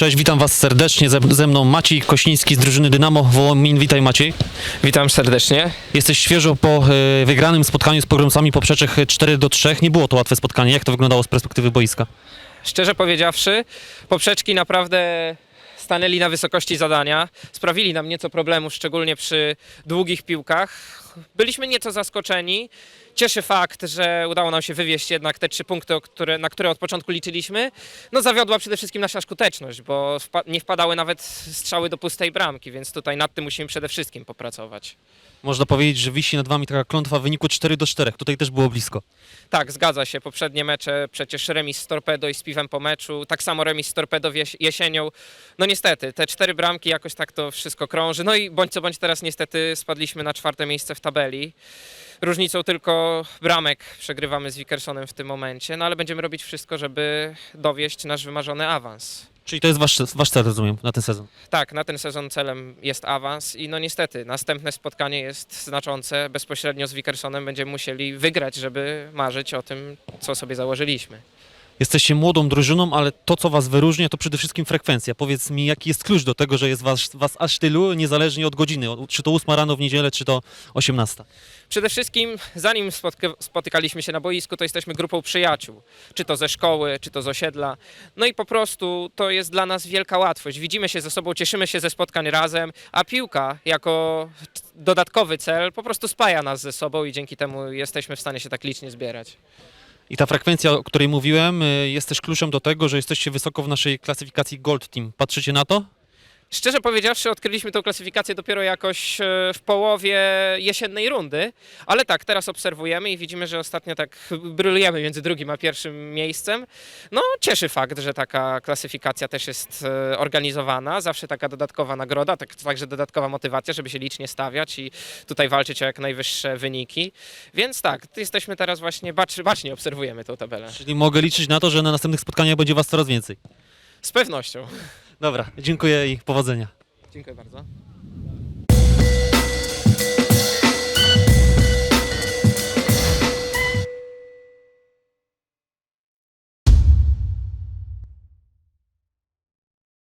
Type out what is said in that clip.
Cześć, witam Was serdecznie. Ze, ze mną Maciej Kośniński z drużyny Dynamo Wołomin. Witaj Maciej. Witam serdecznie. Jesteś świeżo po e, wygranym spotkaniu z Pogromcami Poprzeczek 4 do 3. Nie było to łatwe spotkanie. Jak to wyglądało z perspektywy boiska? Szczerze powiedziawszy, poprzeczki naprawdę stanęli na wysokości zadania. Sprawili nam nieco problemów, szczególnie przy długich piłkach. Byliśmy nieco zaskoczeni. Cieszy fakt, że udało nam się wywieźć jednak te trzy punkty, które, na które od początku liczyliśmy. No zawiodła przede wszystkim nasza skuteczność, bo wpa- nie wpadały nawet strzały do pustej bramki, więc tutaj nad tym musimy przede wszystkim popracować. Można powiedzieć, że wisi nad Wami taka klątwa w wyniku 4 do 4. Tutaj też było blisko. Tak, zgadza się. Poprzednie mecze, przecież remis z Torpedo i z Piwem po meczu, tak samo remis z Torpedo jes- jesienią. No niestety, te cztery bramki jakoś tak to wszystko krąży. No i bądź co bądź teraz niestety spadliśmy na czwarte miejsce w tabeli. Różnicą tylko bramek przegrywamy z Wickersonem w tym momencie, no ale będziemy robić wszystko, żeby dowieść nasz wymarzony awans. Czyli to jest Wasz, wasz cel, rozumiem, na ten sezon. Tak, na ten sezon celem jest awans i no niestety następne spotkanie jest znaczące. Bezpośrednio z Wickersonem będziemy musieli wygrać, żeby marzyć o tym, co sobie założyliśmy. Jesteście młodą drużyną, ale to, co Was wyróżnia, to przede wszystkim frekwencja. Powiedz mi, jaki jest klucz do tego, że jest was, was aż tylu, niezależnie od godziny. Od- Czy to 8 rano w niedzielę, czy to 18. Przede wszystkim, zanim spotykaliśmy się na boisku, to jesteśmy grupą przyjaciół, czy to ze szkoły, czy to z osiedla. No i po prostu to jest dla nas wielka łatwość. Widzimy się ze sobą, cieszymy się ze spotkań razem, a piłka jako dodatkowy cel po prostu spaja nas ze sobą i dzięki temu jesteśmy w stanie się tak licznie zbierać. I ta frekwencja, o której mówiłem, y, jest też kluczem do tego, że jesteście wysoko w naszej klasyfikacji Gold Team. Patrzycie na to? Szczerze powiedziawszy, odkryliśmy tę klasyfikację dopiero jakoś e, w połowie jesiennej rundy, ale tak, teraz obserwujemy i widzimy, że ostatnio tak brylujemy między drugim a pierwszym miejscem. No, cieszy fakt, że taka klasyfikacja też jest e, organizowana, zawsze taka dodatkowa nagroda, tak, także dodatkowa motywacja, żeby się licznie stawiać i tutaj walczyć o jak najwyższe wyniki. Więc tak, jesteśmy teraz właśnie, bacz, bacznie obserwujemy tę tabelę. Czyli mogę liczyć na to, że na następnych spotkaniach będzie Was coraz więcej. Z pewnością. Dobra, dziękuję i powodzenia. Dziękuję bardzo.